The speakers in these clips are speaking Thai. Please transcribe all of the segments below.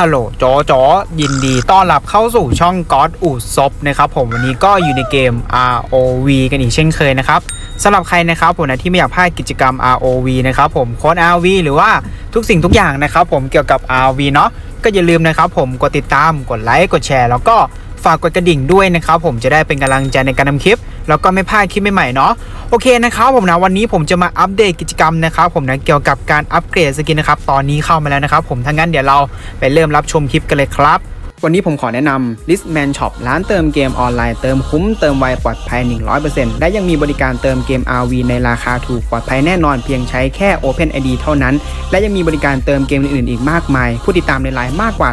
ฮัลโหลจอจยินดีต้อนรับเข้าสู่ช่องก็อดอูดซบนะครับผมวันนี้ก็อยู่ในเกม ROV กันอีกเช่นเคยนะครับสำหรับใครนะครับผมนะที่ไม่อยากพลาดกิจกรรม ROV นะครับผมโค้ด ROV หรือว่าทุกสิ่งทุกอย่างนะครับผมเกี่ยวกับ ROV เนาะก็อย่าลืมนะครับผมกดติดตามกดไลค์กดแชร์ แล้วก็ฝากกดกระดิ่งด้วยนะครับผมจะได้เป็นกำลังใจในการทำคลิป แล้วก็ไม่พลาดคลิปใหม่ๆเนาะโอเคนะครับผมนะวันนี้ผมจะมาอัปเดตกิจกรรมนะครับผมนะเกี่ยวกับการอัปเกรดสกินนะครับตอนนี้เข้ามาแล้วนะครับผมทั้างนั้นเดี๋ยวเราไปเริ่มรับชมคลิปกันเลยครับ วันนี้ผมขอแนะนำ Listman Shop ร้านเติมเกมออนไลน์เติมคุ้มเติมไวปลอดภัย 100%และยังมีบริการเติมเกม RV ในราคาถูกปลอดภัยแน่นอนเพียงใช้แค่ Open ID เท่านั้น และยังมีบริการเติมเกมอื่นๆอีกมากมาย ผู้ติดตามในไลน์มากกว่า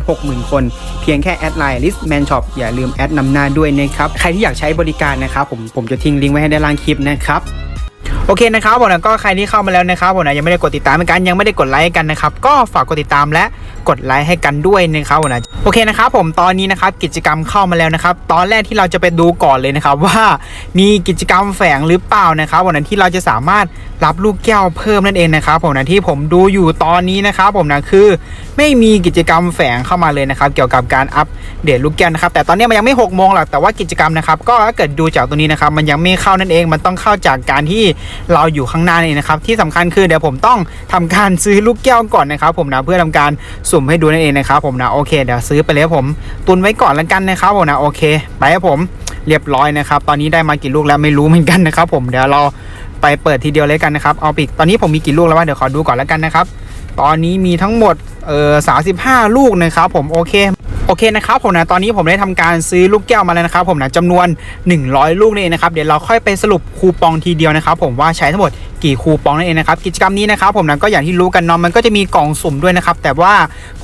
160,000 คน เพียงแค่แอดไลน์ Listman Shop อย่าลืมแอดนำหน้าด้วยนะครับ ใครที่อยากใช้บริการนะครับผมผมจะทิ้งลิงก์ไว้ให้ด้านล่างคลิปนะครับ โอเคนะครับผมนะก็ใครที่เข้ามาแล้วนะครับผมนะยังไม่ได้กดติดตามกันยังไม่ได้กดไลค์กันนะครับก็ฝากกดติดตามและกดไลค์ให้กันด้วยนะครับผมนะโอเคนะครับผมตอนนี้นะครับกิจกรรมเข้ามาแล้วนะครับ ตอนแรกที่เราจะไปดูก่อนเลยนะครับว่ามีกิจกรรมแฝงหรือเปล่านะครับผมนะที่เราจะสามารถรับลูกแก้วเพิ่มนั่นเองนะครับผมนะที่ผมดูอยู่ตอนนี้นะครับผมนะคือ ไม่มีกิจกรรมแฝงเข้ามาเลยนะครับ เกี่ยวกับการอัปเดตลูกแก้วนะครับ แต่ตอนนี้มันยังไม่6กโมงหรอกแต่ว่ากิจกรรมนะครับก็ถ้าเกิดดูจากตรงนี้นะครับมันยังไม่เข้านั่นเองมันต้องเข้าจากการที่เราอยู่ข้างหน้านี่นะครับที่สำคัญคือเดี๋ยวผมต้องทำการซื้อลูกแก้วก่อนนะครับ ผมนะเพื่อทำการสุ่มให้ดูนั่นเองนะครับ ผมนะโอเคเดี๋ยวซื้อไปเลยผมตุนไว้ก่อนแล้วกันนะครับผมนะโอเค ไปครับผมเรียบร้อยนะครับ ตอนนี้ได้มากี่ลูกแล้วไม่รู้เหมือนกันนะครับ ผมเดี๋ยวเราไปเปิดทีเดียวเลยกันนะครับเอาปิกตอนนี้ผมมีกี่ลูกแล้ววะเดี๋ยวขอดูก่อนแล้วกันนะครับตอนนี้มีทั้งหมดเออ35ลูกนะครับผมโอเค โอเคนะครับผมนะตอนนี้ผมได้ทำการซื้อลูกแก้วมาแล้วนะครับผมนะจำนวน 100 ลูกนี่เองนะครับเดี๋ยวเราค่อยไปสรุปคูปองทีเดียวนะครับผมว่าใช้ทั้งหมดกี่คูปองนั่นเองนะครับกิจกรรมนี้นะครับผมนะก็อย่างที่รู้กันเนาะมันก็จะมีกล่องสุ่มด้วยนะครับแต่ว่า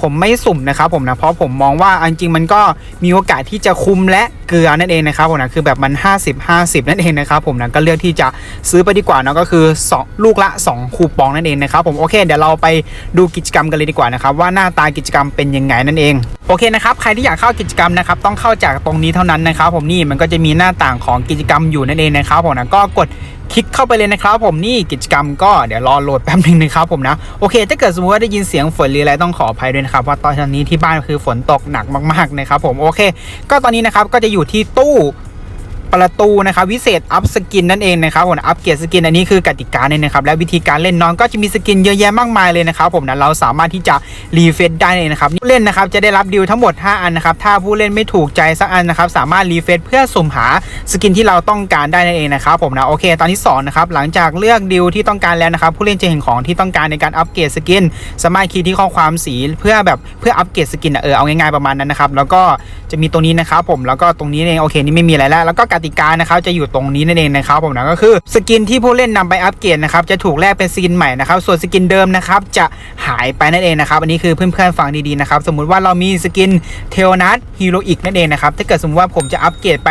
ผมไม่สุ่มนะครับผมนะเพราะผมมองว่าอันจริงๆมันก็มีโอกาสที่จะคุ้มและเกลือนั่นเองนะครับผมนะคือแบบมัน 50 50 นั่นเองนะครับผมนะก็เลือกที่จะซื้อไปดีกว่าเนาะก็คือสองลูกละ 2 คูปองนั่นเองนะครับผมโอเคเดี๋ยวเราไปดูกิจกรรมกันเลยดีกว่านะครับว่าหน้าตากิจกรรมเป็นยังไงนั่นเองโอเคนะครับับใครที่อยากเข้ากิจกรรมนะครับต้องเข้าจากตรงนี้เท่านั้นนะครับ ผมนี่มันก็จะมีหน้าต่างของกิจกรรมอยู่นั่นเองนะครับผมนะก็กดคลิกเข้าไปเลยนะครับ ผมนี่กิจกรรมก็เดี๋ยวรอโหลดแป๊บนึงนะครับผมนะโอเค ถ้าเกิดสมมติว่าได้ยินเสียงฝนหรืออะไรต้องขออภัยด้วยนะครับว่าตอนนี้ที่บ้านคือฝนตกหนักมากๆนะครับผมโอเค ก็ตอนนี้นะครับก็จะอยู่ที่ตู้ ประตูนะครับวิเศษอัพสกินนั่นเองนะครับผมอัพเกรดสกินอันนี้คือกติกาเนี่ยนะครับและวิธีการเล่นน้องก็จะมีสกินเยอะแยะมากมายเลยนะครับผมนะเราสามารถที่จะรีเฟซได้เลยนะครับผู้เล่นนะครับจะได้รับดีลทั้งหมด 5 อันนะครับถ้าผู้เล่นไม่ถูกใจสักอันนะครับสามารถรีเฟซเพื่อสุ่มหา สกินที่เราต้องการได้นั่นเองนะครับผมนะโอเค ตอนที่2นะครับหลังจากเลือกดีลที่ต้องการแล้วนะครับผู้เล่นจะเห็นของที่ต้องการในการอัปเกรดสกิน สามารถคลิกที่ข้อความสีเพื่อแบบเพื่ออัปเกรดสกินอะเออเอาง่ายๆประมาณนั้นนะครับแล้วก็จะมีตรงนี้นะครับผมแล้วก็ตรงนี้เองโอเคนี่ไม่มีอะไรแล้ว แล้วก็กติกานะครับจะอยู่ตรงนี้นั่นเองนะครับผมนะก็คือสกินที่ผู้เล่นนำไปอัปเกรดนะครับจะถูกแลกเป็นสกินใหม่นะครับส่วนสกินเดิมนะครับจะหายไปนั่นเองนะครับอันนี้คือเพื่อนๆฟังดีๆนะครับสมมุติว่าเรามีสกินเทลนัทฮีโรอีกนั่นเองนะครับถ้าเกิดสมมติว่าผมจะอัปเกรดไป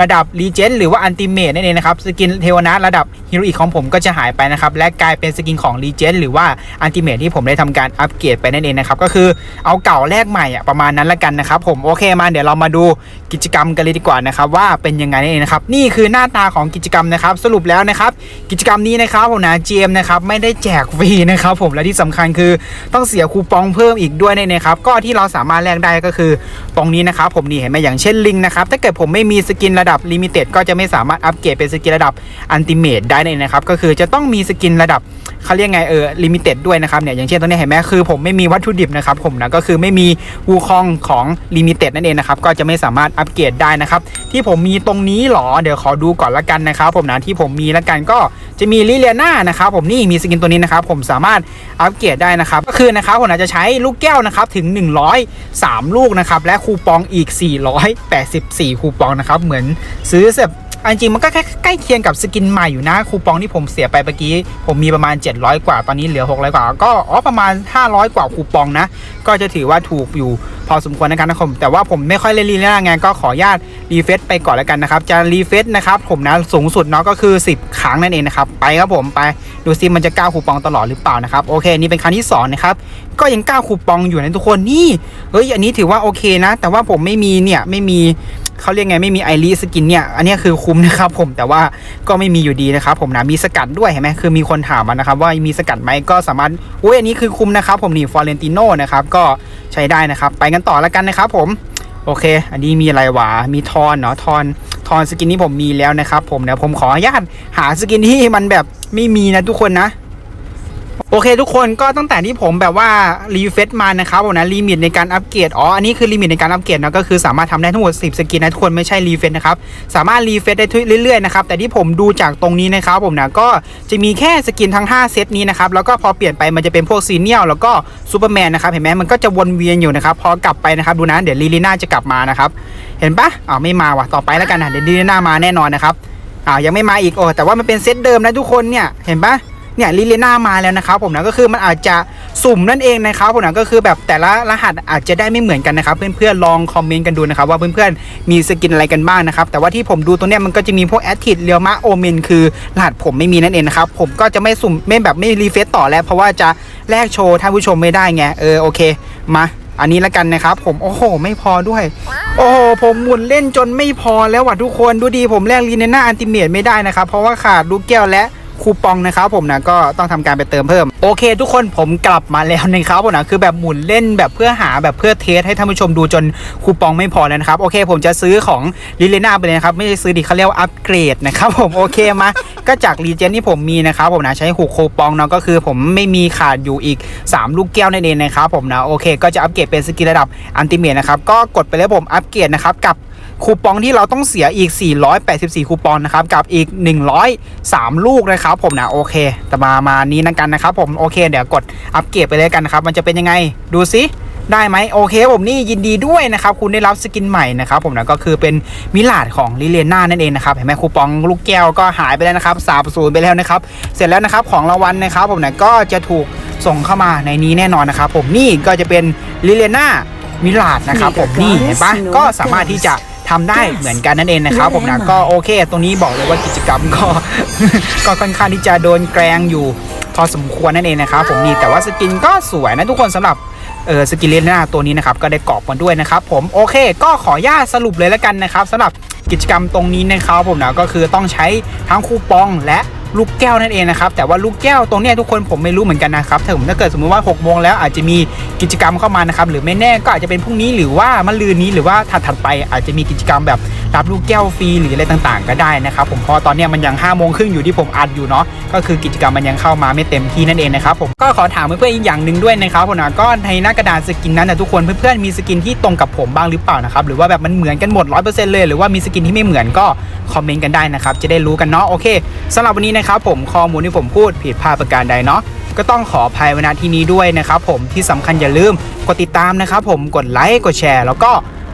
ระดับรีเจนหรือว่าอันติเมทนั่นเองนะครับสกินเทลนัทระดับฮีโร่อีกของผมก็จะหายไปนะครับและกลายเป็นสกินของรีเจนหรือว่าอันติเมทที่ผมได้ทำการอัปเกรดไปนั่นเองนะครับก็คือเอาเก่าแลกใหม่อะประมาณนั้นละกันนะครับผมโอเคมาเดี๋ยวเรามาดูกิจกรรมกันเลยดีกว่านะครับว่าเป็นยังไงนั่นเองนะครับนี่คือหน้าตาของกิจกรรมนะครับสรุปแล้วนะครับกิจกรรมนี้นะครับผมนะ GM นะครับไม่ได้แจกฟรีนะครับผมและที่สำคัญคือต้องเสียคูปองเพิ่มอีกด้วยเนี่ยนะครับก็ที่เราสามารถแลกได้ก็คือตรงนี้นะครับผมนี่เห็นไหมอย่างเช่นลิงนะครับถ้าเกิดผมไม่มีสกินระดับลิมิเต็ดก็จะไม่สามารถอัปเกรดเป็นสกินระดับอันติเมตได้เลยนะครับก็คือจะต้องมีสกินระดับ เขาเรียกไงเออลิมิเต็ดด้วยนะครับเนี่ยอย่างเช่นตรงนี้เห็นไหมคือผมไม่มีวัตถุดิบนะครับผมนะก็คือไม่มีวูคองของลิมิเต็ดนั่นเองนะครับก็จะไม่สามารถอัปเกรดได้นะครับที่ผมมีตรงนี้หรอเดี๋ยวขอดูก่อนละกันนะครับผมนะที่ผมมีละกันก็จะมีลิเลียนานะครับผมนี่มีสกินตัวนี้นะครับผมสามารถอัปเกรดได้นะครับก็คือนะครับผมอาจจะใช้ลูกแก้วนะครับถึง 103 ลูกนะครับและคูปองอีก 484 คูปองนะครับเหมือนซื้อแบบเอาจริงมันก็แค่ใกล้เคียงกับสกินใหม่อยู่นะ คูปองที่ผมเสียไปเมื่อกี้ ผมมีประมาณ 700 กว่าตอนนี้เหลือ 600 กว่า ก็อ๋อประมาณ 500 กว่าคูปองนะ ก็จะถือว่าถูกอยู่พอสมควรนะครับนะครับแต่ว่าผมไม่ค่อยเล่นรีเล่นงานก็ขออนุญาตรีเฟซไปก่อนแล้วกันนะครับ จะรีเฟซนะครับผมนะสูงสุดเนาะก็คือ 10 ครั้งนั่นเองนะครับ ไปครับผมไปดูซิมันจะก้าวคูปองตลอดหรือเปล่านะครับโอเค นี่เป็นครั้งที่สองนะครับก็ยังก้าวคูปองอยู่นะทุกคนนี่เฮ้ยอันนี้ถือว่าโอเคนะ แต่ว่าผมไม่มีเนี่ยไม่มี เขาเรียกไงไม่มีไอรีสกินเนี่ย อันนี้คือคุ้มนะครับผมแต่ว่าก็ไม่มีอยู่ดีนะครับผมนะมีสกัดด้วยเห็นไหมคือมีคนถามมานะครับว่ามีสกัดไหมก็สามารถอุ้ยอันนี้คือคุ้มนะครับผมนี่ฟอร์เรนติโนนะครับก็ใช้ได้นะครับ ไปกันต่อแล้วกันนะครับผมโอเค อันนี้มีอะไรวะ มีทอนเนาะทอน ทอนสกินนี้ผมมีแล้วนะครับผมเดี๋ยวผมขออนุญาตหาสกินที่มันแบบไม่มีนะทุกคนนะ โอเคทุกคนก็ตั้งแต่ที่ผมแบบว่ารีเฟซมานะครับผมนะลิมิตในการอัปเกรดอ๋ออันนี้คือลิมิตในการอัปเกรดนะก็คือสามารถทำได้ทั้งหมด 10 สกินนะทุกคนไม่ใช่รีเฟซนะครับสามารถรีเฟซได้เรื่อยๆนะครับแต่ที่ผมดูจากตรงนี้นะครับผมนะก็จะมีแค่สกินทั้ง 5 เซตนี้นะครับแล้วก็พอเปลี่ยนไปมันจะเป็นพวกซีเนียลแล้วก็ซูเปอร์แมนนะครับเห็นไหมมันก็จะวนเวียนอยู่นะครับพอกลับไปนะครับดูนะเดี๋ยวลีลีน่าจะกลับมานะครับเห็นปะอ้าวไม่มาว่ะต่อไปแล้วกันนะเดี๋ยวลีลีน่ามาแน่นอนนะครับอ้ายังไม่มาอีกโอ้แต่ว่ามันเป็นเซตเดิมนะทุกคนเนี่ยเห็นปะ เนี่ยลิเลน่ามาแล้วนะครับผมนะก็คือมันอาจจะสุ่มนั่นเองนะครับผมนะก็คือแบบแต่ละรหัสอาจจะได้ไม่เหมือนกันนะครับ เพื่อนๆลองคอมเมนต์กันดูนะครับว่าเพื่อนๆมีสกินอะไรกันบ้างนะครับแต่ว่าที่ผมดูตรงเนี้ยมันก็จะมีพวกแอดทิดเรียวมาโอเมนคือรหัสผมไม่มีนั่นเองนะครับผมก็จะไม่สุ่มไม่แบบไม่รีเฟซต่อแล้ว เพราะว่าจะแลกโชว์ท่านผู้ชมไม่ได้ไงเออโอเคมาอันนี้ละกันนะครับ ผมโอ้โห ไม่พอด้วย โอ้โห ผมหมุนเล่นจนไม่พอแล้วว่ะทุกคนดูดีผมแลกลีเนน่าอันติเมตไม่ได้นะครับ เพราะว่าขาดลูกแก้วและ คูปองนะครับผมนะก็ต้องทำการไปเติมเพิ่ม โอเค ทุกคนผมกลับมาแล้วนะครับผมนะคือแบบหมุนเล่นแบบเพื่อหาแบบเพื่อเทสให้ท่านผู้ชมดูจนคูปองไม่พอแล้วนะครับโอเค ผมจะซื้อของลิเลน่าไปเลยนะครับไม่ได้ซื้อดิเขาเรียกว่าอัปเกรดนะครับผมโอเคมาก็จากรีเจนที่ผมมีนะครับผมนะใช้หูคูปองเนาะก็คือผมไม่มีขาดอยู่อีก 3 ลูกแก้วนั่นเองนะครับผมนะโอเค ก็จะอัปเกรดเป็นสกิลระดับอันติเมตนะครับก็กดไปแล้วผมอัปเกรดนะครับกับ คูปองที่เราต้องเสียอีก 484 คูปองนะครับ กับอีก 103 ลูกนะครับ ผมนะโอเค แต่มามานี้นะกันนะครับ ผมโอเค เดี๋ยวกดอัปเกรดไปเลยกันนะครับ มันจะเป็นยังไงดูซิได้ไหมโอเคผมนี่ยินดีด้วยนะครับ คุณได้รับสกินใหม่นะครับผมนะก็คือเป็นมิลาดของลิเลน่านั่นเองนะครับเห็นไหมคูปองลูกแก้วก็หายไปแล้วนะครับสาบสูญไปแล้วนะครับ เสร็จแล้วนะครับของรางวัลนะครับ ผมนะก็จะถูกส่งเข้ามาในนี้แน่นอนนะครับ ผมนี่ก็จะเป็นลิเลน่ามิลาดนะครับ ผมนี่เห็นปะก็สามารถที่จะ ทำได้เหมือนกันนั่นเองนะครับผมนะก็โอเค ตรงนี้บอกเลยว่ากิจกรรมก็ก็ค่อนข้างที่จะโดนแกล้งอยู่พอสมควรนั่นเองนะครับผมนี่แต่ว่าสกินก็สวยนะทุกคนสำหรับเออสกินเลนหน้าตัวนี้นะครับก็ได้กรอบมาด้วยนะครับผมโอเค ก็ขออนุญาตสรุปเลยแล้วกันนะครับสำหรับกิจกรรมตรงนี้นะครับผมนะก็คือต้องใช้ทั้งคูปองและ ลูกแก้วนั่นเองนะครับแต่ว่าลูกแก้วตรงนี้ทุกคนผมไม่รู้เหมือนกันนะครับถ้าผมถ้าเกิดสมมติว่า6โมงแล้วอาจจะมีกิจกรรมเข้ามานะครับหรือไม่แน่ก็อาจจะเป็นพรุ่งนี้หรือว่ามะรืนนี้หรือว่าถัดๆไปอาจจะมีกิจกรรมแบบ รับลูกแก้วฟรีหรืออะไรต่างๆ ก็ได้นะครับผมเพอตอนนี้มันยัง5้าโมงครึ่งอยู่ที่ผมอัดอยู่เนาะก็คือกิจกรรมมันยังเข้ามาไม่เต็มที่นั่นเองนะครับผมก็ขอถามเพื่อนๆอีกอย่างหนึ่งด้วยนะครับผมนะก็ในหน้ากระดาษสกินนั้นนะทุกคนเพื่อนๆมีสกินที่ตรงกับผมบ้างหรือเปล่านะครับหรือว่าแบบมันเหมือนกันหมด100%เลยหรือว่ามีสกินที่ไม่เหมือนก็คอมเมนต์กันได้นะครับจะได้รู้กันเนาะโอเคสำหรับวันนี้นะครับผมข้อมูลที่ผมพูดผิดพลาดประการใดเนาะก็ต้องขออภัยไว้ณที่นี้ด้วยนะครับผมที่สำคัญอย่าลืมกดติดตามนะครับผมกดไลค์กดแชร์ แล้วก็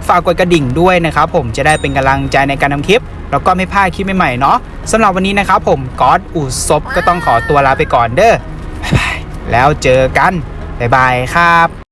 ฝากกดกระดิ่งด้วยนะครับผมจะได้เป็นกำลังใจในการทำคลิป แล้วก็ไม่พลาดคลิปใหม่ๆเนาะสำหรับวันนี้นะครับผมก๊อตอุศบก็ต้องขอตัวลาไปก่อนเด้อบ๊ายบายแล้วเจอกันบ๊ายบายครับ